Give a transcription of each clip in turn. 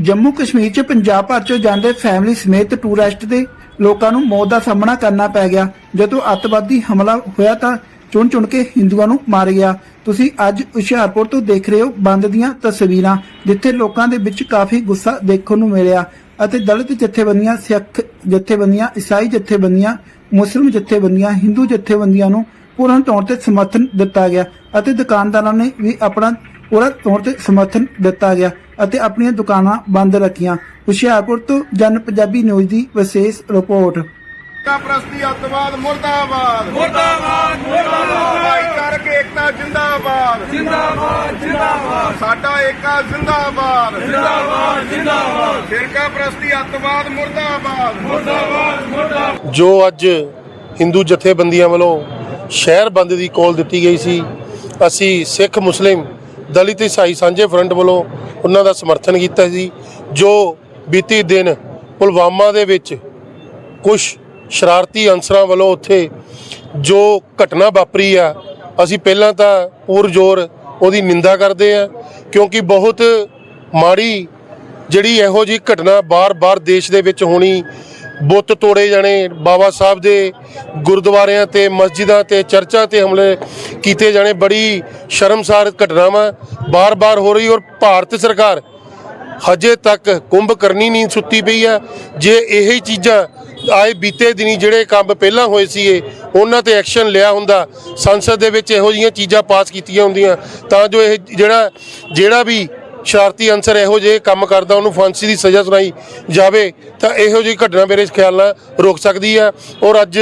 ਜੰਮੂ ਕਸ਼ਮੀਰ 'ਚ ਪੰਜਾਬ ਭਰ 'ਚੋਂ ਜਾਂਦੇ ਫੈਮਿਲੀ ਸਮੇਤ ਟੂਰਿਸਟ ਦੇ ਲੋਕਾਂ ਨੂੰ ਮੌਤ ਦਾ ਸਾਹਮਣਾ ਕਰਨਾ ਪੈ ਗਿਆ। ਜਦੋਂ ਅੱਤਵਾਦੀ ਹਮਲਾ ਹੋਇਆ ਤਾਂ ਚੁਣ ਚੁਣ ਕੇ ਹਿੰਦੂਆਂ ਨੂੰ ਮਾਰ ਗਿਆ। ਤੁਸੀਂ ਅੱਜ ਹੁਸ਼ਿਆਰਪੁਰ ਤੋਂ ਦੇਖ ਰਹੇ ਹੋ ਬੰਦ ਦੀਆਂ ਤਸਵੀਰਾਂ, ਜਿੱਥੇ ਲੋਕਾਂ ਦੇ ਵਿੱਚ ਕਾਫੀ ਗੁੱਸਾ ਦੇਖਣ ਨੂੰ ਮਿਲਿਆ ਅਤੇ ਦਲਿਤ ਜਥੇਬੰਦੀਆਂ, ਸਿੱਖ ਜਥੇਬੰਦੀਆਂ, ਈਸਾਈ ਜਥੇਬੰਦੀਆਂ, ਮੁਸਲਿਮ ਜਥੇਬੰਦੀਆਂ, ਹਿੰਦੂ ਜਥੇਬੰਦੀਆਂ ਨੂੰ ਪੂਰਨ ਤੌਰ ਤੇ ਸਮਰਥਨ ਦਿੱਤਾ ਗਿਆ ਅਤੇ ਦੁਕਾਨਦਾਰਾਂ ਨੇ ਵੀ ਆਪਣਾ ਪੂਰਨ ਤੌਰ ਤੇ ਸਮਰਥਨ ਦਿੱਤਾ ਗਿਆ। ਅਤੇ ਆਪਣੀਆਂ ਦੁਕਾਨਾਂ ਬੰਦ ਰੱਖੀਆਂ। ਹੁਸ਼ਿਆਰਪੁਰ ਤੋਂ ਜਨ ਪੰਜਾਬੀ ਨਿਊਜ਼ ਦੀ ਵਿਸ਼ੇਸ਼ ਰਿਪੋਰਟ। ਪ੍ਰਸਤੀ ਅੱਤਵਾਦ ਮੁਰਦਾਬਾਦ। ਮੁਰਦਾਬਾਦ ਮੁਰਦਾਬਾਦ। ਭਾਈਚਾਰਕ ਏਕਤਾ ਜਿੰਦਾਬਾਦ। ਜਿੰਦਾਬਾਦ ਜਿੰਦਾਬਾਦ। ਸਾਡਾ ਏਕਾ ਜਿੰਦਾਬਾਦ। ਜਿੰਦਾਬਾਦ ਜਿੰਦਾਬਾਦ। ਫਿਰਕਾ ਪ੍ਰਸਤੀ ਅੱਤਵਾਦ ਮੁਰਦਾਬਾਦ। ਮੁਰਦਾਬਾਦ ਮੁਰਦਾਬਾਦ। ਜੋ ਅੱਜ ਹਿੰਦੂ ਜਥੇਬੰਦੀਆਂ ਵੱਲੋਂ ਸ਼ਹਿਰ ਬੰਦ ਦੀ ਕਾਲ ਦਿੱਤੀ ਗਈ ਸੀ ਅਸੀਂ ਸਿੱਖ ਮੁਸਲਿਮ ਦਲਿਤ ਈਸਾਈ ਸਾਂਝੇ ਫਰੰਟ ਵੱਲੋਂ ਉਹਨਾਂ ਦਾ ਸਮਰਥਨ ਕੀਤਾ ਸੀ, ਜੋ ਬੀਤੀ ਦਿਨ ਪੁਲਵਾਮਾ ਦੇ ਵਿੱਚ ਕੁਝ ਸ਼ਰਾਰਤੀ ਅਨਸਰਾਂ ਵੱਲੋਂ ਉੱਥੇ ਜੋ ਘਟਨਾ ਵਾਪਰੀ ਆ, ਅਸੀਂ ਪਹਿਲਾਂ ਤਾਂ ਪੁਰਜੋਰ ਉਹਦੀ ਨਿੰਦਾ ਕਰਦੇ ਆ ਕਿਉਂਕਿ ਬਹੁਤ ਮਾੜੀ ਜਿਹੜੀ ਇਹੋ ਜਿਹੀ ਘਟਨਾ ਬਾਰ-ਬਾਰ ਦੇਸ਼ ਦੇ ਵਿੱਚ ਹੋਣੀ ਬੁੱਤ ਤੋੜੇ ਜਾਣੇ, ਬਾਬਾ ਸਾਹਿਬ ਦੇ ਗੁਰਦੁਆਰਿਆਂ ਤੇ, ਮਸਜਿਦਾਂ ਤੇ, ਚਰਚਾਂ ਤੇ ਹਮਲੇ ਕੀਤੇ ਜਾਣੇ। ਬੜੀ ਸ਼ਰਮਸਾਰ ਘਟਨਾਵਾਂ ਬਾਰ-ਬਾਰ ਹੋ ਰਹੀ ਔਰ ਭਾਰਤ ਸਰਕਾਰ ਹਜੇ ਤੱਕ ਕੁੰਭ ਕਰਨੀ ਨਹੀਂ ਸੁੱਤੀ ਪਈ ਆ। ਜੇ ਇਹੀ ਚੀਜ਼ਾਂ ਆਏ ਬੀਤੇ ਦਿਨੀ ਜਿਹੜੇ ਕੰਮ ਪਹਿਲਾਂ ਹੋਏ ਸੀਗੇ, ਉਹਨਾਂ ਤੇ ਐਕਸ਼ਨ ਲਿਆ ਹੁੰਦਾ। ਸੰਸਦ ਦੇ ਵਿੱਚ ਇਹੋ ਜਿਹੀਆਂ ਚੀਜ਼ਾਂ ਪਾਸ ਕੀਤੀਆਂ ਹੁੰਦੀਆਂ। ਤਾਂ ਜੋ ਇਹ ਜਿਹੜਾ ਜਿਹੜਾ ਵੀ ਸ਼ਰਾਰਤੀ ਅਨਸਰ ਇਹੋ ਜਿਹੇ ਕੰਮ ਕਰਦਾ ਉਹਨੂੰ ਫਾਂਸੀ ਦੀ ਸਜ਼ਾ ਸੁਣਾਈ ਜਾਵੇ ਤਾਂ ਇਹੋ ਜਿਹੀ ਘਟਨਾ ਮੇਰੇ ਖਿਆਲ ਨਾਲ ਰੋਕ ਸਕਦੀ ਆ ਔਰ ਅੱਜ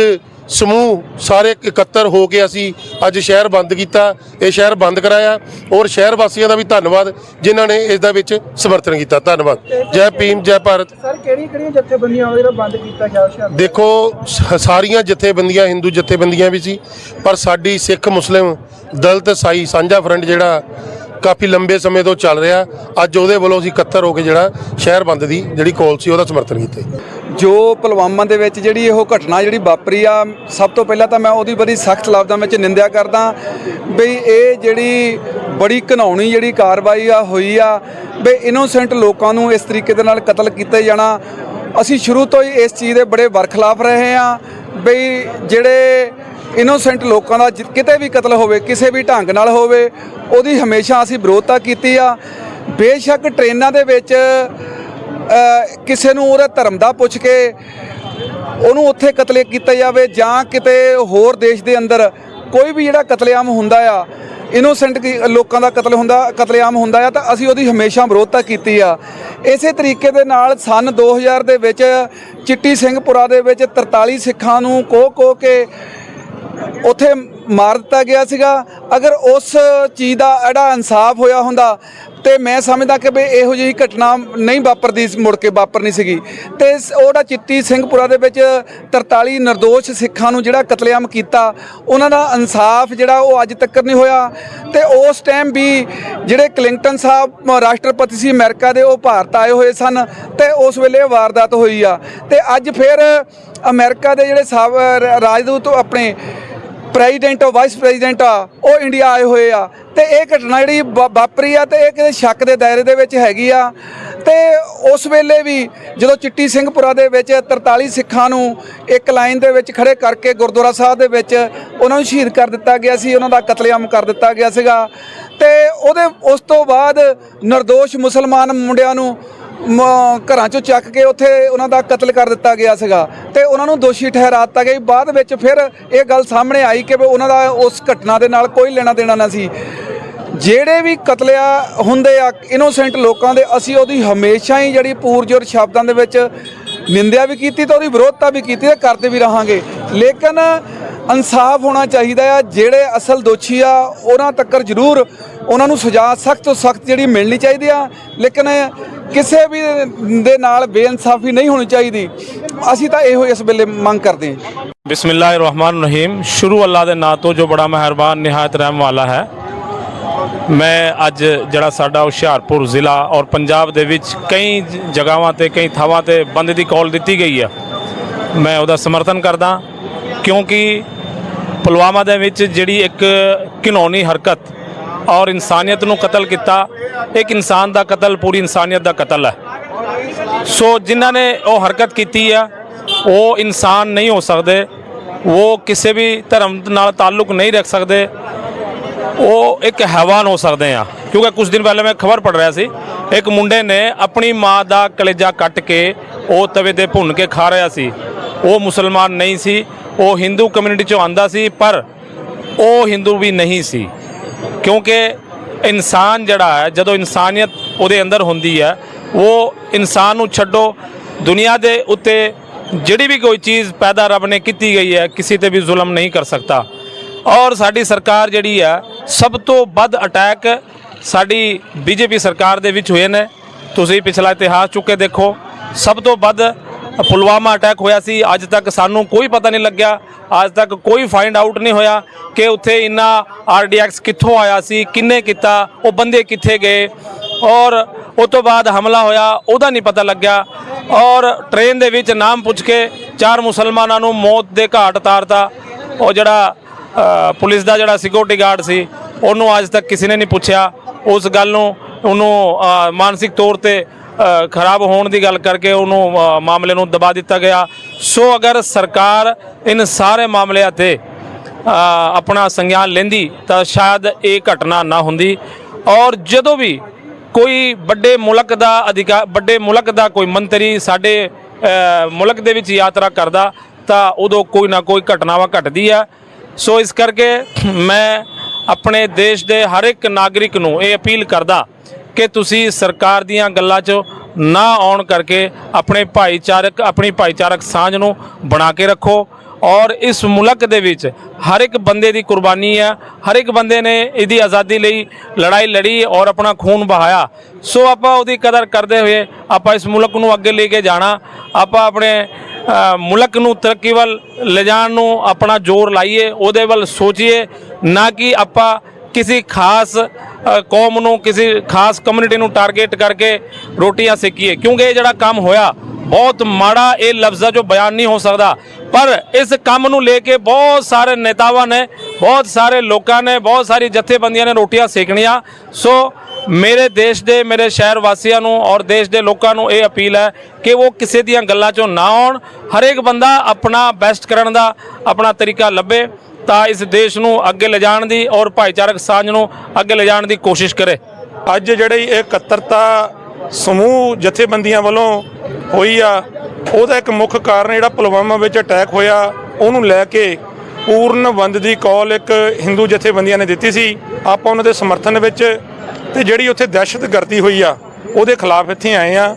ਸਮੂਹ ਸਾਰੇ ਇਕੱਤਰ ਹੋ ਕੇ ਅਸੀਂ ਅੱਜ ਸ਼ਹਿਰ ਬੰਦ ਕੀਤਾ ਇਹ ਸ਼ਹਿਰ ਬੰਦ ਕਰਾਇਆ। ਔਰ ਸ਼ਹਿਰ ਵਾਸੀਆਂ ਦਾ ਵੀ ਧੰਨਵਾਦ ਜਿਨ੍ਹਾਂ ਨੇ ਇਸ ਦਾ ਵਿੱਚ ਸਮਰਥਨ ਕੀਤਾ। ਧੰਨਵਾਦ। ਜੈ ਭੀਮ ਜੈ ਭਾਰਤ। ਸਰ ਕਿਹੜੀ ਕਿਹੜੀਆਂ ਜਥੇਬੰਦੀਆਂ ਜਿਹੜਾ ਬੰਦ ਕੀਤਾ ਗਿਆ ਹੁਸ਼ਿਆਰਪੁਰ ਦੇਖੋ ਸਾਰੀਆਂ ਜਥੇਬੰਦੀਆਂ ਹਿੰਦੂ ਜਥੇਬੰਦੀਆਂ ਵੀ ਸੀ ਪਰ ਸਾਡੀ ਸਿੱਖ ਮੁਸਲਿਮ ਦਲਿਤ ਸਾਈ ਸਾਂਝਾ ਫਰੰਟ ਜਿਹੜਾ ਕਾਫੀ ਲੰਬੇ ਸਮੇਂ ਤੋਂ ਚੱਲ ਰਿਹਾ। ਅੱਜ ਉਹਦੇ ਵੱਲੋਂ ਅਸੀਂ ਇਕੱਤਰ ਹੋ ਕੇ ਜਿਹੜਾ ਸ਼ਹਿਰ ਬੰਦ ਦੀ ਜਿਹੜੀ ਕੋਲ ਸੀ ਉਹਦਾ ਸਮਰਥਨ ਕੀਤਾ। ਜੋ ਪੁਲਵਾਮਾ ਦੇ ਵਿੱਚ ਜਿਹੜੀ ਇਹ ਘਟਨਾ ਜਿਹੜੀ ਵਾਪਰੀ ਆ, ਸਭ ਤੋਂ ਪਹਿਲਾਂ ਤਾਂ ਮੈਂ ਉਹਦੀ ਬੜੀ ਸਖਤ ਲਫ਼ਜ਼ਾਂ ਵਿੱਚ ਨਿੰਦਿਆ ਕਰਦਾ। ਬਈ ਇਹ ਜਿਹੜੀ ਬੜੀ ਘਿਨਾਉਣੀ ਜਿਹੜੀ ਕਾਰਵਾਈ ਆ, ਹੋਈ ਆ, ਬਈ ਇਨੋਸੈਂਟ ਲੋਕਾਂ ਨੂੰ ਇਸ ਤਰੀਕੇ ਦੇ ਨਾਲ ਕਤਲ ਕੀਤਾ ਜਾਣਾ। ਅਸੀਂ ਸ਼ੁਰੂ ਤੋਂ ਹੀ ਇਸ ਚੀਜ਼ ਦੇ ਬੜੇ ਵਰਖਲਾਫ ਰਹੇ ਆ। ਬਈ ਜਿਹੜੇ ਇਨੋਸੈਂਟ ਲੋਕਾਂ ਦਾ ਜਿ- ਕਿਤੇ ਵੀ ਕਤਲ ਹੋਵੇ ਕਿਸੇ ਵੀ ਢੰਗ ਨਾਲ ਹੋਵੇ ਉਹਦੀ ਹਮੇਸ਼ਾ ਅਸੀਂ ਵਿਰੋਧਤਾ ਕੀਤੀ ਆ। ਬੇਸ਼ੱਕ ਟ੍ਰੇਨਾਂ ਦੇ ਵਿੱਚ ਅ, ਕਿਸੇ ਨੂੰ ਉਹਦਾ ਧਰਮ ਦਾ ਪੁੱਛ ਕੇ ਉਹਨੂੰ ਉੱਥੇ ਕਤਲੇ ਕੀਤਾ ਜਾਵੇ ਜਾਂ ਕਿਤੇ ਹੋਰ ਦੇਸ਼ ਦੇ ਅੰਦਰ ਕੋਈ ਵੀ ਜਿਹੜਾ ਕਤਲੇਆਮ ਹੁੰਦਾ ਆ ਇਨੋਸੈਂਟ ਲੋਕਾਂ ਦਾ ਕਤਲ ਹੁੰਦਾ ਕਤਲੇਆਮ ਹੁੰਦਾ ਆ ਤਾਂ ਅਸੀਂ ਉਹਦੀ ਹਮੇਸ਼ਾ ਵਿਰੋਧਤਾ ਕੀਤੀ ਆ। ਇਸੇ ਤਰੀਕੇ ਦੇ ਨਾਲ ਸਨ 2000 ਦੇ ਵਿੱਚ ਚਿੱਟੀ ਸਿੰਘਪੁਰਾ ਦੇ ਵਿੱਚ 43 ਸਿੱਖਾਂ ਨੂੰ ਕੋਹ ਕੋਹ ਕੇ ਉੱਥੇ ਮਾਰ ਦਿੱਤਾ ਗਿਆ ਸੀਗਾ। ਅਗਰ ਉਸ ਚੀਜ਼ ਦਾ ਐਡਾ ਇਨਸਾਫ ਹੋਇਆ ਹੁੰਦਾ ਤੇ ਮੈਂ ਸਮਝਦਾ ਕਿ ਵੀ ਇਹੋ ਜਿਹੀ ਘਟਨਾ ਨਹੀਂ ਵਾਪਰਦੀ, ਮੁੜ ਕੇ ਵਾਪਰਨੀ ਸੀਗੀ। ਤੇ ਉਹਦਾ ਚਿੱਤੀ ਸਿੰਘਪੁਰਾ ਦੇ ਵਿੱਚ 43 નિર્ਦੋਸ਼ ਸਿੱਖਾਂ ਨੂੰ ਜਿਹੜਾ ਕਤਲੇਆਮ ਕੀਤਾ, ਉਹਨਾਂ ਦਾ ਇਨਸਾਫ ਜਿਹੜਾ ਉਹ ਅੱਜ ਤੱਕ ਨਹੀਂ ਹੋਇਆ। ਤੇ ਉਸ ਟਾਈਮ ਵੀ ਜਿਹੜੇ ਕਲਿੰਗਟਨ ਸਾਹਿਬ ਰਾਸ਼ਟਰਪਤੀ ਸੀ ਅਮਰੀਕਾ ਦੇ, ਉਹ ਭਾਰਤ ਆਏ ਹੋਏ ਸਨ ਤੇ ਉਸ ਵੇਲੇ ਵਾਰਦਾਤ ਹੋਈ ਆ। ਤੇ ਅੱਜ ਫਿਰ ਅਮਰੀਕਾ ਦੇ ਜਿਹੜੇ ਸਾਬ ਰਾਜਦੂਤ ਆਪਣੇ ਪ੍ਰੈਜ਼ੀਡੈਂਟ ਆ ਵਾਈਸ ਪ੍ਰੈਜ਼ੀਡੈਂਟ ਆ, ਉਹ ਇੰਡੀਆ ਆਏ ਹੋਏ ਆ। ਤੇ ਇਹ ਘਟਨਾ ਜਿਹੜੀ ਵਾ- ਵਾਪਰੀ ਆ ਤੇ ਇਹ ਕਿਤੇ ਸ਼ੱਕ ਦੇ ਦਾਇਰੇ ਦੇ ਵਿੱਚ ਹੈਗੀ ਆ। ਤੇ ਉਸ ਵੇਲੇ ਵੀ ਜਦੋਂ ਚਿੱਟੀ ਸਿੰਘਪੁਰਾ ਦੇ ਵਿੱਚ 43 ਸਿੱਖਾਂ ਨੂੰ ਇੱਕ ਲਾਈਨ ਦੇ ਵਿੱਚ ਖੜੇ ਕਰਕੇ ਗੁਰਦੁਆਰਾ ਸਾਹਿਬ ਦੇ ਵਿੱਚ ਉਹਨਾਂ ਨੂੰ ਸ਼ਹੀਦ ਕਰ ਦਿੱਤਾ ਗਿਆ ਸੀ, ਉਹਨਾਂ ਦਾ ਕਤਲੇਆਮ ਕਰ ਦਿੱਤਾ ਗਿਆ ਸੀਗਾ। ਤੇ ਉਹਦੇ, ਉਸ ਤੋਂ ਬਾਅਦ ਨਿਰਦੋਸ਼ ਮੁਸਲਮਾਨ ਮੁੰਡਿਆਂ ਨੂੰ ਘਰਾਂ ਚੋਂ ਚੱਕ ਕੇ ਉੱਥੇ ਉਹਨਾਂ ਦਾ ਕਤਲ ਕਰ ਦਿੱਤਾ ਗਿਆ ਸੀਗਾ। ਤੇ ਉਹਨਾਂ ਨੂੰ ਦੋਸ਼ੀ ਠਹਿਰਾ ਦਿੱਤਾ ਗਿਆ। ਬਾਅਦ ਵਿੱਚ ਫਿਰ ਇਹ ਗੱਲ ਸਾਹਮਣੇ ਆਈ ਕਿ ਵੀ ਉਹਨਾਂ ਦਾ ਉਸ ਘਟਨਾ ਦੇ ਨਾਲ ਕੋਈ ਲੈਣਾ ਦੇਣਾ ਨਾ ਸੀ। ਜਿਹੜੇ ਵੀ ਕਤਲਿਆ ਹੁੰਦੇ ਆ ਇਨੋਸੈਂਟ ਲੋਕਾਂ ਦੇ, ਅਸੀਂ ਉਹਦੀ ਹਮੇਸ਼ਾ ਹੀ ਜਿਹੜੀ ਪੂਰਜੋਰ ਸ਼ਬਦਾਂ ਦੇ ਵਿੱਚ ਨਿੰਦਿਆ ਵੀ ਕੀਤੀ ਤੇ ਉਹਦੀ ਵਿਰੋਧਤਾ ਵੀ ਕੀਤੀ ਤੇ ਕਰਦੇ ਵੀ ਰਹਾਂਗੇ। ਲੇਕਿਨ ਇਨਸਾਫ ਹੋਣਾ ਚਾਹੀਦਾ ਆ। ਜਿਹੜੇ ਅਸਲ ਦੋਸ਼ੀ ਆ, ਉਹਨਾਂ ਤੱਕਰ ਜ਼ਰੂਰ ਉਹਨਾਂ ਨੂੰ ਸਜ਼ਾ ਸਖਤ ਤੋਂ ਸਖਤ ਜਿਹੜੀ ਮਿਲਣੀ ਚਾਹੀਦੀ ਆ। ਲੇਕਿਨ ਕਿਸੇ ਵੀ ਦੇ ਨਾਲ ਬੇਇਨਸਾਫੀ ਨਹੀਂ ਹੋਣੀ ਚਾਹੀਦੀ। ਅਸੀਂ ਤਾਂ ਇਹੋ ਇਸ ਵੇਲੇ ਮੰਗ ਕਰਦੇ ਹਾਂ। ਰਹੀਮ ਸ਼ੁਰੂ ਅੱਲਾ ਦੇ ਨਾਂ ਤੋਂ ਜੋ ਬੜਾ ਮਿਹਰਬਾਨ, ਨਿਹਾਇਤ ਰਹਿਮ ਵਾਲਾ ਹੈ। ਮੈਂ ਅੱਜ ਜਿਹੜਾ ਸਾਡਾ ਹੁਸ਼ਿਆਰਪੁਰ ਜ਼ਿਲ੍ਹਾ ਔਰ ਪੰਜਾਬ ਦੇ ਵਿੱਚ ਕਈ ਜ- ਜਗ੍ਹਾਵਾਂ ਤੇ, ਕਈ ਥਾਵਾਂ ਤੇ ਬੰਦ ਦੀ ਕਾਲ ਦਿੱਤੀ ਗਈ ਆ। ਮੈਂ ਉਹਦਾ ਸਮਰਥਨ ਕਰਦਾ ਕਿਉਂਕਿ ਪੁਲਵਾਮਾ ਦੇ ਵਿੱਚ ਜਿਹੜੀ ਇੱਕ ਘਿਨੌਣੀ ਹਰਕਤ ਔਰ ਇਨਸਾਨੀਅਤ ਨੂੰ ਕਤਲ ਕੀਤਾ, ਇੱਕ ਇਨਸਾਨ ਦਾ ਕਤਲ, ਪੂਰੀ ਇਨਸਾਨੀਅਤ ਦਾ ਕਤਲ ਹੈ। ਸੋ ਜਿਨ੍ਹਾਂ ਨੇ ਉਹ ਹਰਕਤ ਕੀਤੀ ਆ, ਉਹ ਇਨਸਾਨ ਨਹੀਂ ਹੋ ਸਕਦੇ, ਉਹ ਕਿਸੇ ਵੀ ਧਰਮ ਨਾਲ ਤਾਲੁਕ ਨਹੀਂ ਰੱਖ ਸਕਦੇ, ਉਹ ਇੱਕ ਹੈਵਾਨ ਹੋ ਸਕਦੇ ਆ। ਕਿਉਂਕਿ ਕੁਝ ਦਿਨ ਪਹਿਲਾਂ ਮੈਂ ਖਬਰ ਪੜ ਰਿਹਾ ਸੀ, ਇੱਕ ਮੁੰਡੇ ਨੇ ਆਪਣੀ ਮਾਂ ਦਾ ਕਲੇਜਾ ਕੱਟ ਕੇ ਉਹ ਤਵੇ ਤੇ ਭੁੰਨ ਕੇ ਖਾ ਰਿਹਾ ਸੀ। ਉਹ ਮੁਸਲਮਾਨ ਨਹੀਂ ਸੀ ਉਹ ਹਿੰਦੂ ਕਮਿਊਨਿਟੀ ਚੋਂ ਆਂਦਾ ਸੀ, ਪਰ ਉਹ ਹਿੰਦੂ ਵੀ ਨਹੀਂ ਸੀ। ਕਿਉਂਕਿ ਇਨਸਾਨ ਜਿਹੜਾ ਹੈ, ਜਦੋਂ ਇਨਸਾਨੀਅਤ ਉਹਦੇ ਅੰਦਰ ਹੁੰਦੀ ਹੈ, ਉਹ ਇਨਸਾਨ ਨੂੰ ਛੱਡੋ। ਦੁਨੀਆ ਦੇ ਉੱਤੇ ਜਿਹੜੀ ਵੀ ਕੋਈ ਚੀਜ਼ ਪੈਦਾ ਰੱਬ ਨੇ ਕੀਤੀ ਗਈ ਹੈ, ਕਿਸੇ ਤੇ ਵੀ ਜ਼ੁਲਮ ਨਹੀਂ ਕਰ ਸਕਦਾ। ਔਰ ਸਾਡੀ ਸਰਕਾਰ ਜਿਹੜੀ ਹੈ, ਸਭ ਤੋਂ ਵੱਧ ਅਟੈਕ ਸਾਡੀ ਬੀਜੇਪੀ ਸਰਕਾਰ ਦੇ ਵਿੱਚ ਹੋਏ ਨੇ। ਤੁਸੀਂ ਪਿਛਲਾ ਇਤਿਹਾਸ ਚੁੱਕ ਕੇ ਦੇਖੋ, ਸਭ ਤੋਂ ਵੱਧ ਪੁਲਵਾਮਾ ਅਟੈਕ ਹੋਇਆ ਸੀ। ਅੱਜ ਤੱਕ ਸਾਨੂੰ ਕੋਈ ਪਤਾ ਨਹੀਂ ਲੱਗਿਆ। ਅੱਜ ਤੱਕ ਕੋਈ ਫਾਈਂਡ ਆਊਟ ਨਹੀਂ ਹੋਇਆ ਕਿ ਉੱਥੇ ਇੰਨਾ ਆਰਡੀਐਕਸ ਕਿੱਥੋਂ ਆਇਆ ਸੀ, ਕਿੰਨੇ ਕੀਤਾ, ਉਹ ਬੰਦੇ ਕਿੱਥੇ ਗਏ। ਔਰ ਉਸ ਤੋਂ ਬਾਅਦ ਹਮਲਾ ਹੋਇਆ, ਉਹਦਾ ਨਹੀਂ ਪਤਾ ਲੱਗਿਆ। ਔਰ ਟ੍ਰੇਨ ਦੇ ਵਿੱਚ ਨਾਮ ਪੁੱਛ ਕੇ ਚਾਰ ਮੁਸਲਮਾਨਾਂ ਨੂੰ ਮੌਤ ਦੇ ਘਾਟ ਉਤਾਰਤਾ ਉਹ ਜਿਹੜਾ ਪੁਲਿਸ ਦਾ ਜਿਹੜਾ ਸਿਕਿਉਰਿਟੀ ਗਾਰਡ ਸੀ, ਉਹਨੂੰ ਅੱਜ ਤੱਕ ਕਿਸੇ ਨੇ ਨਹੀਂ ਪੁੱਛਿਆ। ਉਸ ਗੱਲ ਨੂੰ, ਉਹਨੂੰ ਮਾਨਸਿਕ ਤੌਰ ਤੇ ਖਰਾਬ ਹੋਣ ਦੀ ਗੱਲ ਕਰਕੇ ਉਹਨੂੰ ਮਾਮਲੇ ਨੂੰ ਦਬਾ ਦਿੱਤਾ ਗਿਆ। ਸੋ ਅਗਰ ਸਰਕਾਰ ਇਨ ਸਾਰੇ ਮਾਮਲਿਆਂ ਤੇ ਆਪਣਾ ਸੰਗਿਆਨ ਲੈਂਦੀ, ਤਾਂ ਸ਼ਾਇਦ ਇਹ ਘਟਨਾ ਨਾ ਹੁੰਦੀ। ਔਰ ਜਦੋਂ ਵੀ ਕੋਈ ਵੱਡੇ ਮੁਲਕ ਦਾ ਅਧਿਕਾਰ ਵੱਡੇ ਮੁਲਕ ਦਾ ਕੋਈ ਮੰਤਰੀ ਸਾਡੇ ਮੁਲਕ ਦੇ ਵਿੱਚ ਯਾਤਰਾ ਕਰਦਾ, ਤਾਂ ਉਦੋਂ ਕੋਈ ਨਾ ਕੋਈ ਘਟਨਾਵਾਂ ਘਟਦੀ ਆ। ਸੋ ਇਸ ਕਰਕੇ ਮੈਂ ਆਪਣੇ ਦੇਸ਼ ਦੇ ਹਰ ਇੱਕ ਨਾਗਰਿਕ ਨੂੰ ਇਹ ਅਪੀਲ ਕਰਦਾ ਕਿ ਤੁਸੀਂ ਸਰਕਾਰ ਦੀਆਂ ਗੱਲਾਂ 'ਚ ਨਾ ਆਉਣ ਕਰਕੇ ਆਪਣੇ ਭਾਈਚਾਰਕ, ਆਪਣੀ ਭਾਈਚਾਰਕ ਸਾਂਝ ਨੂੰ ਬਣਾ ਕੇ ਰੱਖੋ। ਔਰ ਇਸ ਮੁਲਕ ਦੇ ਵਿੱਚ ਹਰ ਇੱਕ ਬੰਦੇ ਦੀ ਕੁਰਬਾਨੀ ਹੈ। ਹਰ ਇੱਕ ਬੰਦੇ ਨੇ ਇਹਦੀ ਆਜ਼ਾਦੀ ਲਈ ਲੜਾਈ ਲੜੀ ਔਰ ਆਪਣਾ ਖੂਨ ਬਹਾਇਆ ਸੋ ਆਪਾਂ ਉਹਦੀ ਕਦਰ ਕਰਦੇ ਹੋਏ ਆਪਾਂ ਇਸ ਮੁਲਕ ਨੂੰ ਅੱਗੇ ਲੈ ਕੇ ਜਾਣਾ। ਆਪਾਂ ਆਪਣੇ ਮੁਲਕ ਨੂੰ ਤਰੱਕੀ ਵੱਲ ਲਿਜਾਣ ਨੂੰ ਆਪਣਾ ਜ਼ੋਰ ਲਾਈਏ। ਉਹਦੇ ਵੱਲ ਸੋਚੀਏ। ਨਾ ਕਿ ਆਪਾਂ ਕਿਸੇ ਖਾਸ ਕੌਮ ਨੂੰ, ਕਿਸੇ ਖਾਸ ਕਮਿਊਨਿਟੀ ਨੂੰ ਟਾਰਗੇਟ ਕਰਕੇ ਰੋਟੀਆਂ ਸੇਕੀਏ। ਕਿਉਂਕਿ ਇਹ ਜਿਹੜਾ ਕੰਮ ਹੋਇਆ, ਬਹੁਤ ਮਾੜਾ ਇਹ ਲਫ਼ਜ਼ਾਂ ਜੋ ਬਿਆਨ ਨਹੀਂ ਹੋ ਸਕਦਾ। ਪਰ ਇਸ ਕੰਮ ਨੂੰ ਲੈ ਕੇ ਬਹੁਤ ਸਾਰੇ ਨੇਤਾਵਾਂ ਨੇ, ਬਹੁਤ ਸਾਰੇ ਲੋਕਾਂ ਨੇ, ਬਹੁਤ ਸਾਰੀ ਜਥੇਬੰਦੀਆਂ ਨੇ ਰੋਟੀਆਂ ਸੇਕਣੀਆਂ। ਸੋ ਮੇਰੇ ਦੇਸ਼ ਦੇ, ਮੇਰੇ ਸ਼ਹਿਰ ਵਾਸੀਆਂ ਨੂੰ ਔਰ ਦੇਸ਼ ਦੇ ਲੋਕਾਂ ਨੂੰ ਇਹ ਅਪੀਲ ਹੈ ਕਿ ਉਹ ਕਿਸੇ ਦੀਆਂ ਗੱਲਾਂ ਚੋਂ ਨਾ ਆਉਣ। ਹਰੇਕ ਬੰਦਾ ਆਪਣਾ ਬੈਸਟ ਕਰਨ ਦਾ ਆਪਣਾ ਤਰੀਕਾ ਲੱਭੇ। ਤਾਂ ਇਸ ਦੇਸ਼ ਨੂੰ ਅੱਗੇ ਲਿਜਾਣ ਦੀ ਔਰ ਭਾਈਚਾਰਕ ਸਾਂਝ ਨੂੰ ਅੱਗੇ ਲਿਜਾਣ ਦੀ ਕੋਸ਼ਿਸ਼ ਕਰੇ। ਅੱਜ ਜਿਹੜੀ ਇਹ ਇਕੱਤਰਤਾ ਸਮੂਹ ਜਥੇਬੰਦੀਆਂ ਵੱਲੋਂ ਹੋਈ ਆ, ਉਹਦਾ ਇੱਕ ਮੁੱਖ ਕਾਰਨ ਜਿਹੜਾ ਪੁਲਵਾਮਾ ਵਿੱਚ ਅਟੈਕ ਹੋਇਆ, ਉਹਨੂੰ ਲੈ ਕੇ ਪੂਰਨ ਬੰਦ ਦੀ ਕਾਲ ਇੱਕ ਹਿੰਦੂ ਜਥੇਬੰਦੀਆਂ ਨੇ ਦਿੱਤੀ ਸੀ। ਆਪਾਂ ਉਹਨਾਂ ਦੇ ਸਮਰਥਨ ਵਿੱਚ ਤੇ ਜਿਹੜੀ ਉੱਥੇ ਦਹਿਸ਼ਤਗਰਦੀ ਹੋਈ ਆ, ਉਹਦੇ ਖਿਲਾਫ ਇੱਥੇ ਆਏ ਆ।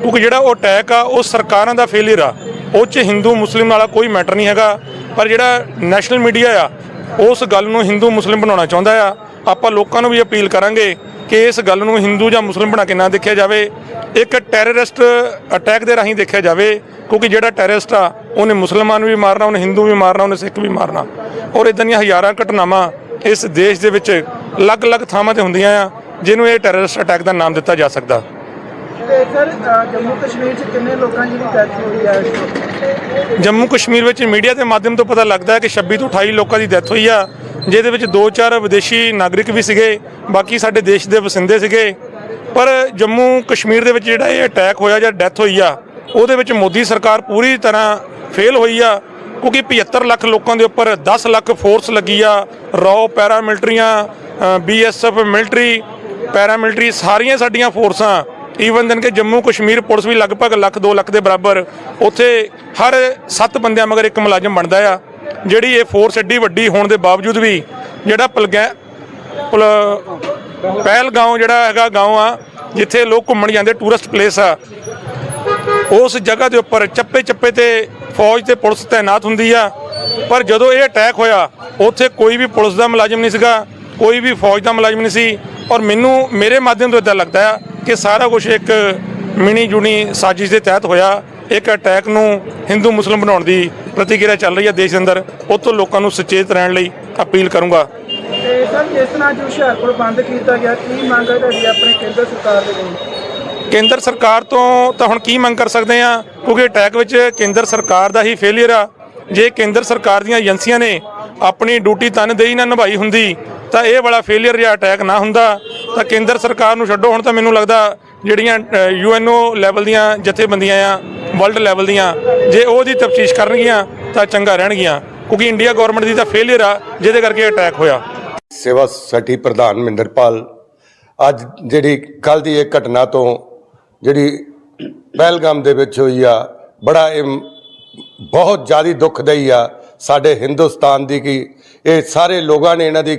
ਕਿਉਂਕਿ ਜਿਹੜਾ ਉਹ ਅਟੈਕ ਆ, ਉਹ ਸਰਕਾਰਾਂ ਦਾ ਫੇਲਿਅਰ ਆ। ਉਹ 'ਚ ਹਿੰਦੂ, ਮੁਸਲਿਮ ਵਾਲਾ ਕੋਈ ਮੈਟਰ ਨਹੀਂ ਹੈਗਾ। ਪਰ ਜਿਹੜਾ ਨੈਸ਼ਨਲ ਮੀਡੀਆ ਆ, ਉਸ ਗੱਲ ਨੂੰ ਹਿੰਦੂ ਮੁਸਲਿਮ ਬਣਾਉਣਾ ਚਾਹੁੰਦਾ ਆ। ਆਪਾਂ ਲੋਕਾਂ ਨੂੰ ਵੀ ਅਪੀਲ ਕਰਾਂਗੇ ਕਿ ਇਸ ਗੱਲ ਨੂੰ ਹਿੰਦੂ ਜਾਂ ਮੁਸਲਿਮ ਬਣਾ ਕੇ ਨਾ ਦੇਖਿਆ ਜਾਵੇ। ਇੱਕ ਟੈਰਰਿਸਟ ਅਟੈਕ ਦੇ ਰਾਹੀਂ ਦੇਖਿਆ ਜਾਵੇ, ਕਿਉਂਕਿ ਜਿਹੜਾ ਟੈਰਰਿਸਟ ਆ, ਉਹਨੇ ਮੁਸਲਮਾਨ ਵੀ ਮਾਰਨਾ, ਉਹਨੇ ਹਿੰਦੂ ਵੀ ਮਾਰਨਾ, ਉਹਨੇ ਸਿੱਖ ਵੀ ਮਾਰਨਾ। ਔਰ ਇਦਾਂ ਦੀਆਂ ਹਜ਼ਾਰਾਂ ਘਟਨਾਵਾਂ ਇਸ ਦੇਸ਼ ਦੇ ਵਿੱਚ ਅਲੱਗ-ਅਲੱਗ ਥਾਵਾਂ ਤੇ ਹੁੰਦੀਆਂ ਆ, ਜਿਹਨੂੰ ਇਹ ਟੈਰਰਿਸਟ ਅਟੈਕ ਦਾ ਨਾਮ ਦਿੱਤਾ ਜਾ ਸਕਦਾ। ਤੇ ਸਰ ਜੰਮੂ ਕਸ਼ਮੀਰ 'ਚ ਕਿੰਨੇ ਲੋਕਾਂ ਦੀ ਡੈਥ ਹੋਈ ਹੈ ਜੰਮੂ ਕਸ਼ਮੀਰ ਵਿੱਚ ਮੀਡੀਆ ਦੇ ਮਾਧਿਅਮ ਤੋਂ ਪਤਾ ਲੱਗਦਾ ਹੈ ਕਿ 26 ਤੋਂ 28 ਲੋਕਾਂ ਦੀ ਡੈਥ ਹੋਈ ਆ, ਜਿਹਦੇ ਵਿੱਚ 2-4 ਵਿਦੇਸ਼ੀ ਨਾਗਰਿਕ ਵੀ ਸੀਗੇ, ਬਾਕੀ ਸਾਡੇ ਦੇਸ਼ ਦੇ ਵਸਿੰਦੇ ਸੀਗੇ। ਪਰ ਜੰਮੂ ਕਸ਼ਮੀਰ ਦੇ ਵਿੱਚ ਜਿਹੜਾ ਇਹ ਅਟੈਕ ਹੋਇਆ ਜਾਂ ਡੈਥ ਹੋਈ ਆ, ਉਹਦੇ ਵਿੱਚ ਮੋਦੀ ਸਰਕਾਰ ਪੂਰੀ ਤਰ੍ਹਾਂ ਫੇਲ ਹੋਈ ਆ, ਕਿਉਂਕਿ 75 ਲੱਖ ਲੋਕਾਂ ਦੇ ਉੱਪਰ 10 ਲੱਖ ਫੋਰਸ ਲੱਗੀ ਆ ਰੌ ਪੈਰਾਮਿਲਟਰੀਆਂ ਬੀਐਸਐਫ ਮਿਲਟਰੀ ਪੈਰਾ ਮਿਲਟਰੀ ਸਾਰੀਆਂ ਸਾਡੀਆਂ ਫੋਰਸਾਂ ਈਵਨ ਦਿਨ ਕਿ ਜੰਮੂ ਕਸ਼ਮੀਰ ਪੁਲਿਸ ਵੀ ਲਗਭਗ ਲੱਖ 2 ਲੱਖ ਦੇ ਬਰਾਬਰ ਉੱਥੇ ਹਰ 7 ਬੰਦਿਆਂ ਮਗਰ ਇੱਕ ਮੁਲਾਜ਼ਮ ਬਣਦਾ ਆ, ਜਿਹੜੀ ਇਹ ਫੋਰਸ ਐਡੀ ਵੱਡੀ ਹੋਣ ਦੇ ਬਾਵਜੂਦ ਵੀ ਜਿਹੜਾ ਪਲਗੈ ਪਹਿਲ گاؤں ਜਿਹੜਾ ਹੈਗਾ ਗਾਉਂ ਆ, ਜਿੱਥੇ ਲੋਕ ਘੁੰਮਣ ਜਾਂਦੇ ਟੂਰਿਸਟ ਪਲੇਸ ਆ, ਉਸ ਜਗ੍ਹਾ ਦੇ ਉੱਪਰ ਚੱਪੇ ਚੱਪੇ ਤੇ ਫੌਜ ਤੇ ਪੁਲਿਸ ਤਾਇਨਾਤ ਹੁੰਦੀ ਆ। ਪਰ ਜਦੋਂ ਇਹ ਅਟੈਕ ਹੋਇਆ, ਉੱਥੇ ਕੋਈ ਵੀ ਪੁਲਿਸ ਦਾ ਮੁਲਾਜ਼ਮ ਨਹੀਂ ਸੀਗਾ, ਕੋਈ ਵੀ ਫੌਜ ਦਾ ਮੁਲਾਜ਼ਮ ਨਹੀਂ ਸੀ। ਔਰ ਮੈਨੂੰ ਮੇਰੇ ਮਾਧਿਅਮ ਤੋਂ ਇਦਾਂ ਲੱਗਦਾ ਆ ਕਿ ਸਾਰਾ ਕੁਝ ਇੱਕ ਮਿਣੀ ਜੁਣੀ ਸਾਜ਼ਿਸ਼ ਦੇ ਤਹਿਤ ਹੋਇਆ। ਇੱਕ ਅਟੈਕ ਨੂੰ ਹਿੰਦੂ ਮੁਸਲਿਮ ਬਣਾਉਣ ਦੀ ਪ੍ਰਤੀਕਿਰਿਆ ਚੱਲ ਰਹੀ ਹੈ ਦੇਸ਼ ਦੇ ਅੰਦਰ। ਉਹ ਤੋਂ ਲੋਕਾਂ ਨੂੰ ਸੁਚੇਤ ਰਹਿਣ ਲਈ ਅਪੀਲ ਕਰੂੰਗਾ। ਤੇ ਸਰ ਜਿਸ ਤਰ੍ਹਾਂ ਜੋ ਹੁਸ਼ਿਆਰਪੁਰ ਬੰਦ ਕੀਤਾ ਗਿਆ ਕੀ ਮੰਗ ਹੈ ਤੁਹਾਡੀ ਆਪਣੇ ਕੇਂਦਰ ਸਰਕਾਰ ਦੇ ਕੋਲ ਕੇਂਦਰ ਸਰਕਾਰ ਤੋਂ ਤਾਂ ਹੁਣ ਕੀ ਮੰਗ ਕਰ ਸਕਦੇ ਆ ਕਿਉਂਕਿ ਅਟੈਕ ਵਿੱਚ ਕੇਂਦਰ ਸਰਕਾਰ ਦਾ ਹੀ ਫੇਲਿਅਰ ਆ। ਜੇ ਕੇਂਦਰ ਸਰਕਾਰ ਦੀਆਂ ਏਜੰਸੀਆਂ ਨੇ ਆਪਣੀ ਡਿਊਟੀ ਤਨਦੇਹੀ ਨਾਲ ਨਿਭਾਈ ਹੁੰਦੀ ਤਾਂ ਇਹ ਵਾਲਾ ਫੇਲਿਅਰ ਜਾਂ ਅਟੈਕ ਨਾ ਹੁੰਦਾ। ਤਾਂ ਕੇਂਦਰ ਸਰਕਾਰ ਨੂੰ ਛੱਡੋ। ਹੁਣ ਤਾਂ ਮੈਨੂੰ ਲੱਗਦਾ ਜਿਹੜੀਆਂ ਯੂਐਨਓ ਲੈਵਲ ਦੀਆਂ ਜਥੇਬੰਦੀਆਂ ਆ ਵਰਲਡ ਲੈਵਲ ਦੀਆਂ, ਜੇ ਉਹ ਦੀ ਤਫਤੀਸ਼ ਕਰਨਗੀਆਂ, ਤਾਂ ਚੰਗਾ ਰਹਿਣਗੀਆਂ। ਕਿਉਂਕਿ ਇੰਡੀਆ ਗਵਰਨਮੈਂਟ ਦੀ ਤਾਂ ਫੇਲਿਅਰ ਆ, ਜਿਹਦੇ ਕਰਕੇ ਅਟੈਕ ਹੋਇਆ। ਸੇਵਾ ਸੁਸਾਇਟੀ ਪ੍ਰਧਾਨ ਮਿੰਦਰਪਾਲ ਅੱਜ ਜਿਹੜੀ ਕੱਲ ਦੀ ਇਹ ਘਟਨਾ ਤੋਂ ਜਿਹੜੀ ਪਹਿਲਗਾਮ ਦੇ ਵਿੱਚ ਹੋਈ ਆ, ਬੜਾ ਇਹ ਬਹੁਤ ਜ਼ਿਆਦਾ ਦੁੱਖਦਾਈ ਆ ਸਾਡੇ ਹਿੰਦੁਸਤਾਨ ਦੀ ਕਿ ਇਹ ਸਾਰੇ ਲੋਕਾਂ ਨੇ ਇਹਨਾਂ ਦੀ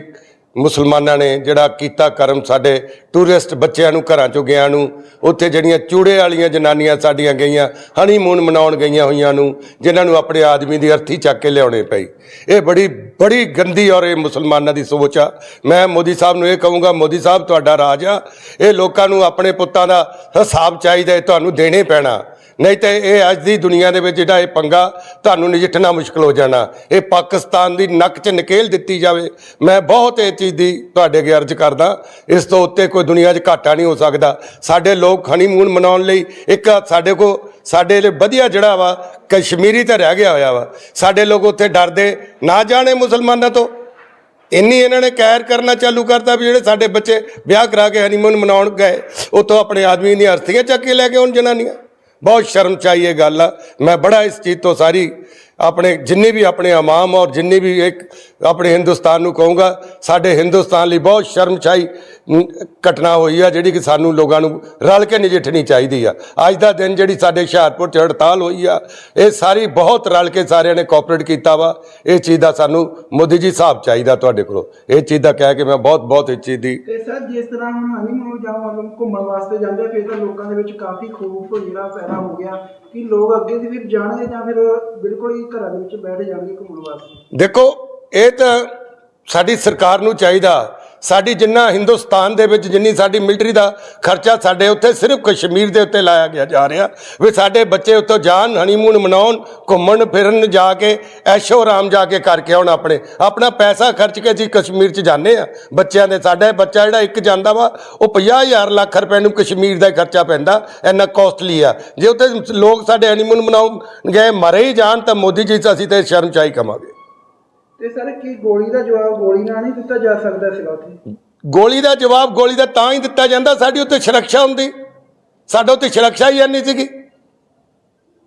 ਮੁਸਲਮਾਨਾਂ ਨੇ ਜਿਹੜਾ ਕੀਤਾ ਕਰਮ ਸਾਡੇ ਟੂਰਿਸਟ ਬੱਚਿਆਂ ਨੂੰ, ਘਰਾਂ ਚੋਂ ਗਿਆ ਨੂੰ, ਉੱਥੇ ਜਿਹੜੀਆਂ ਚੂੜੇ ਵਾਲੀਆਂ ਜਨਾਨੀਆਂ ਸਾਡੀਆਂ ਗਈਆਂ ਹਨੀਮੂਨ ਮਨਾਉਣ ਗਈਆਂ ਹੋਈਆਂ ਨੂੰ, ਜਿਨ੍ਹਾਂ ਨੂੰ ਆਪਣੇ ਆਦਮੀ ਦੀ ਅਰਥੀ ਚੱਕ ਕੇ ਲਿਆਉਣੇ ਪਈ। ਇਹ ਬੜੀ ਬੜੀ ਗੰਦੀ ਔਰ ਇਹ ਮੁਸਲਮਾਨਾਂ ਦੀ ਸੋਚ ਆ। ਮੈਂ ਮੋਦੀ ਸਾਹਿਬ ਨੂੰ ਇਹ ਕਹੂੰਗਾ, ਮੋਦੀ ਸਾਹਿਬ ਤੁਹਾਡਾ ਰਾਜ ਆ। ਇਹ ਲੋਕਾਂ ਨੂੰ ਆਪਣੇ ਪੁੱਤਾਂ ਦਾ ਹਿਸਾਬ ਚਾਹੀਦਾ ਤੁਹਾਨੂੰ ਦੇਣੇ ਪੈਣਾ। ਨਹੀਂ ਤੇ ਇਹ ਅੱਜ ਦੀ ਦੁਨੀਆ ਦੇ ਵਿੱਚ ਜਿਹੜਾ ਇਹ ਪੰਗਾ ਤੁਹਾਨੂੰ ਨਜਿੱਠਣਾ ਮੁਸ਼ਕਲ ਹੋ ਜਾਣਾ। ਇਹ ਪਾਕਿਸਤਾਨ ਦੀ ਨੱਕ 'ਚ ਨਕੇਲ ਦਿੱਤੀ ਜਾਵੇ। ਮੈਂ ਬਹੁਤ ਇਹ ਚੀਜ਼ ਦੀ ਤੁਹਾਡੇ ਅੱਗੇ ਅਰਜ਼ ਕਰਦਾ। ਇਸ ਤੋਂ ਉੱਤੇ ਕੋਈ ਦੁਨੀਆ 'ਚ ਘਾਟਾ ਨਹੀਂ ਹੋ ਸਕਦਾ। ਸਾਡੇ ਲੋਕ ਹਨੀਮੂਨ ਮਨਾਉਣ ਲਈ ਇੱਕ ਸਾਡੇ ਕੋ ਸਾਡੇ ਲਈ ਵਧੀਆ ਜਿਹੜਾ ਵਾ, ਕਸ਼ਮੀਰੀ ਤਾਂ ਰਹਿ ਗਿਆ ਹੋਇਆ ਵਾ। ਸਾਡੇ ਲੋਕ ਉੱਥੇ ਡਰਦੇ, ਨਾ ਜਾਣੇ ਮੁਸਲਮਾਨਾਂ ਤੋਂ। ਇੰਨੀ ਇਹਨਾਂ ਨੇ ਕੈਰ ਕਰਨਾ ਚਾਲੂ ਕਰਤਾ ਵੀ ਜਿਹੜੇ ਸਾਡੇ ਬੱਚੇ ਵਿਆਹ ਕਰਾ ਕੇ ਹਨੀਮੂਨ ਮਨਾਉਣ ਗਏ, ਉੱਥੋਂ ਆਪਣੇ ਆਦਮੀ ਦੀਆਂ ਅਰਥੀਆਂ ਚੱਕ ਕੇ ਲੈ ਕੇ ਆਉਣ ਜਨਾਨੀਆਂ। ਬਹੁਤ ਸ਼ਰਮ ਚਾਹੀਏ ਇਹ ਗੱਲ ਆ ਮੈਂ ਬੜਾ ਇਸ ਚੀਜ਼ ਤੋਂ ਸਾਰੀ ਆਪਣੇ ਜਿੰਨੇ ਵੀ ਆਪਣੇ ਇਮਾਮ ਔਰ ਜਿੰਨੇ ਵੀ ਇੱਕ ਆਪਣੇ ਹਿੰਦੁਸਤਾਨ ਨੂੰ ਕਹੂੰਗਾ, ਸਾਡੇ ਹਿੰਦੁਸਤਾਨ ਲਈ ਬਹੁਤ ਸ਼ਰਮਸ਼ਾਈ ਘਟਨਾ ਹੋਈ ਆ, ਜਿਹੜੀ ਕਿ ਸਾਨੂੰ ਲੋਕਾਂ ਨੂੰ ਰਲ ਕੇ ਨਜਿੱਠਣੀ ਚਾਹੀਦੀ ਆ। ਅੱਜ ਦਾ ਦਿਨ ਜਿਹੜੀ ਸਾਡੇ ਹੁਸ਼ਿਆਰਪੁਰ 'ਚ ਹੜਤਾਲ ਹੋਈ ਆ, ਇਹ ਸਾਰੀ ਬਹੁਤ ਰਲ ਕੇ ਸਾਰਿਆਂ ਨੇ ਕੋਆਪਰੇਟ ਕੀਤਾ ਵਾ। ਇਹ ਚੀਜ਼ ਦਾ ਸਾਨੂੰ ਮੋਦੀ ਜੀ ਹਿਸਾਬ ਚਾਹੀਦਾ ਤੁਹਾਡੇ ਕੋਲੋਂ। ਇਹ ਚੀਜ਼ ਦਾ ਕਹਿ ਕੇ ਮੈਂ ਬਹੁਤ ਬਹੁਤ ਇਸ ਚੀਜ਼ ਦੀ ਤੇ ਸਰ, ਜਿਸ ਤਰ੍ਹਾਂ ਹੁਣ ਹਨੀਮੂਨ ਜਾਂ ਘੁੰਮਣ ਵਾਸਤੇ ਜਾਂਦੇ ਫਿਰ ਤਾਂ ਲੋਕਾਂ ਦੇ ਵਿੱਚ ਕਾਫੀ ਖੌਫ ਜਿਹੜਾ ਪੈਦਾ ਹੋ ਗਿਆ ਕਿ ਲੋਕ ਅੱਗੇ ਦੀ ਫਿਰ ਜਾਣਗੇ ਜਾਂ ਫਿਰ ਬਿਲਕੁਲ ਹੀ ਘਰਾਂ ਦੇ ਵਿੱਚ ਬੈਠ ਜਾਣਗੇ ਘੁੰਮਣ ਵਾਸਤੇ। ਦੇਖੋ ਇਹ ਤਾਂ ਸਾਡੀ ਸਰਕਾਰ ਨੂੰ ਚਾਹੀਦਾ ਸਾਡੀ ਜਿੰਨਾ ਹਿੰਦੁਸਤਾਨ ਦੇ ਵਿੱਚ ਜਿੰਨੀ ਸਾਡੀ ਮਿਲਟਰੀ ਦਾ ਖਰਚਾ ਸਾਡੇ ਉੱਤੇ ਸਿਰਫ ਕਸ਼ਮੀਰ ਦੇ ਉੱਤੇ ਲਾਇਆ ਗਿਆ ਜਾ ਰਿਹਾ, ਵੀ ਸਾਡੇ ਬੱਚੇ ਉੱਤੋਂ ਜਾਣ ਹਨੀਮੂਨ ਮਨਾਉਣ, ਘੁੰਮਣ, ਫਿਰਨ ਜਾ ਕੇ, ਐਸ਼ੋ ਆਰਾਮ ਜਾ ਕੇ ਕਰਕੇ ਆਉਣ ਆਪਣੇ। ਆਪਣਾ ਪੈਸਾ ਖਰਚ ਕੇ ਅਸੀਂ ਕਸ਼ਮੀਰ 'ਚ ਜਾਂਦੇ ਆ ਬੱਚਿਆਂ ਦੇ ਸਾਡਾ ਬੱਚਾ ਜਿਹੜਾ ਇੱਕ ਜਾਂਦਾ ਵਾ, ਉਹ 50000 ਲੱਖ ਰੁਪਏ ਨੂੰ ਕਸ਼ਮੀਰ ਦਾ ਹੀ ਖਰਚਾ ਪੈਂਦਾ, ਇੰਨਾ ਕੋਸਟਲੀ ਆ। ਜੇ ਉੱਥੇ ਲੋਕ ਸਾਡੇ ਹਨੀਮੂਨ ਮਨਾਉਣ ਗਏ, ਮਰੇ ਹੀ ਜਾਣ ਤਾਂ ਮੋਦੀ ਜੀ ਅਸੀਂ ਤੇ ਸ਼ਰਮਚਾਈ ਕਮਾਂਗੇ। ਤੇ ਸਰ ਕੀ ਗੋਲੀ ਦਾ ਜਵਾਬ ਗੋਲੀ ਨਾਲ ਨਹੀਂ ਦਿੱਤਾ ਜਾ ਸਕਦਾ ਸੀਗਾ ਉੱਥੇ? ਗੋਲੀ ਦਾ ਜਵਾਬ ਗੋਲੀ ਦਾ ਤਾਂ ਹੀ ਦਿੱਤਾ ਜਾਂਦਾ, ਸਾਡੀ ਉੱਤੇ ਸੁਰੱਖਿਆ ਹੁੰਦੀ। ਸਾਡੇ ਉੱਤੇ ਸੁਰੱਖਿਆ ਹੀ ਨਹੀਂ ਸੀਗੀ।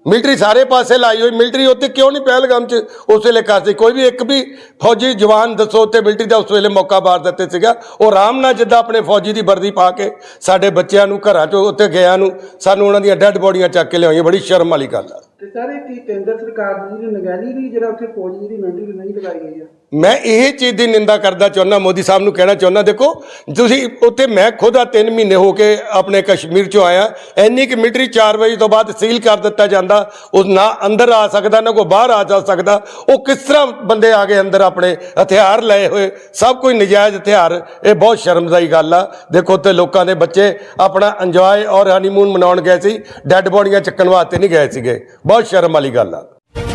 ਮਿਲਟਰੀ ਸਾਰੇ ਪਾਸੇ ਲਾਈ ਹੋਈ, ਮਿਲਟਰੀ ਉੱਤੇ ਕਿਉਂ ਨਹੀਂ ਪਹਿਲਗਾਮ 'ਚ ਉਸ ਵੇਲੇ ਕਰਦੀ? ਕੋਈ ਵੀ ਇੱਕ ਵੀ ਫੌਜੀ ਜਵਾਨ ਦੱਸੋ ਉੱਤੇ ਮਿਲਟਰੀ ਦਾ ਉਸ ਵੇਲੇ ਮੌਕਾ ਮਾਰ ਦਿੱਤੇ ਸੀਗਾ। ਉਹ ਆਰਾਮ ਨਾਲ ਜਿੱਦਾਂ ਆਪਣੇ ਫੌਜੀ ਦੀ ਵਰਦੀ ਪਾ ਕੇ ਸਾਡੇ ਬੱਚਿਆਂ ਨੂੰ ਘਰਾਂ 'ਚੋਂ ਉੱਤੇ ਗਿਆ ਨੂੰ, ਸਾਨੂੰ ਉਹਨਾਂ ਦੀਆਂ ਡੈੱਡ ਬੋਡੀਆਂ ਚੱਕ ਕੇ ਲਿਆਈਆਂ, ਬੜੀ ਸ਼ਰਮ ਵਾਲੀ ਗੱਲ ਆ। ਤੇ ਸਰ, ਇਹ ਕੀ ਕੇਂਦਰ ਸਰਕਾਰ ਦੀ ਜਿਹੜੀ ਨਗਹਿਲੀ ਦੀ ਜਿਹੜਾ ਉੱਥੇ ਫੌਜ ਦੀ ਮਿਲਟਰੀ ਨਹੀਂ ਲਗਾਈ ਗਈ ਆ? ਮੈਂ ਇਹ ਚੀਜ਼ ਦੀ ਨਿੰਦਾ ਕਰਦਾ ਚਾਹੁੰਦਾ, ਮੋਦੀ ਸਾਹਿਬ ਨੂੰ ਕਹਿਣਾ ਚਾਹੁੰਦਾ, ਦੇਖੋ, ਤੁਸੀਂ ਉੱਥੇ ਮੈਂ ਖੁਦ ਆ 3 ਮਹੀਨੇ ਹੋ ਕੇ ਆਪਣੇ ਕਸ਼ਮੀਰ ਚੋਂ ਆਇਆ, ਇੰਨੀ ਕਿ ਮਿਲਟਰੀ 4 ਵਜੇ ਤੋਂ ਬਾਅਦ ਸੀਲ ਕਰ ਦਿੱਤਾ ਜਾਂਦਾ, ਉਹ ਨਾ ਅੰਦਰ ਆ ਸਕਦਾ, ਨਾ ਕੋਈ ਬਾਹਰ ਆ ਜਾ ਸਕਦਾ, ਉਹ ਕਿਸ ਤਰ੍ਹਾਂ ਬੰਦੇ ਆ ਗਏ ਅੰਦਰ ਆਪਣੇ ਹਥਿਆਰ ਲਏ ਹੋਏ, ਸਭ ਕੋਈ ਨਜਾਇਜ਼ ਹਥਿਆਰ, ਇਹ ਬਹੁਤ ਸ਼ਰਮਦਾਈ ਗੱਲ ਆ। ਦੇਖੋ ਤੇ ਲੋਕਾਂ ਦੇ ਬੱਚੇ ਆਪਣਾ ਇੰਜੋਏ ਔਰ ਹਨੀਮੂਨ ਮਨਾਉਣ ਗਏ ਸੀ ਡੈੱਡ ਬੋਡੀਆਂ ਚੱਕਣ ਵਾਸਤੇ ਨਹੀਂ ਗਏ ਸੀਗੇ। ਬਹੁਤ ਸ਼ਰਮ ਵਾਲੀ ਗੱਲ ਆ।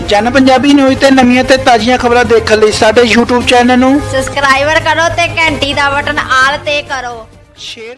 ਜਨ ਪੰਜਾਬੀ ਨਿਊਜ਼ ਤੇ ਨਵੀਆਂ ਤੇ ਤਾਜ਼ੀਆਂ ਖਬਰਾਂ ਦੇਖਣ ਲਈ ਸਾਡੇ YouTube ਚੈਨਲ ਨੂੰ ਸਬਸਕ੍ਰਾਈਬਰ ਕਰੋ ਤੇ ਘੰਟੀ ਦਾ ਬਟਨ ਆਲ ਤੇ ਕਰੋ। ਸ਼ੇਅਰ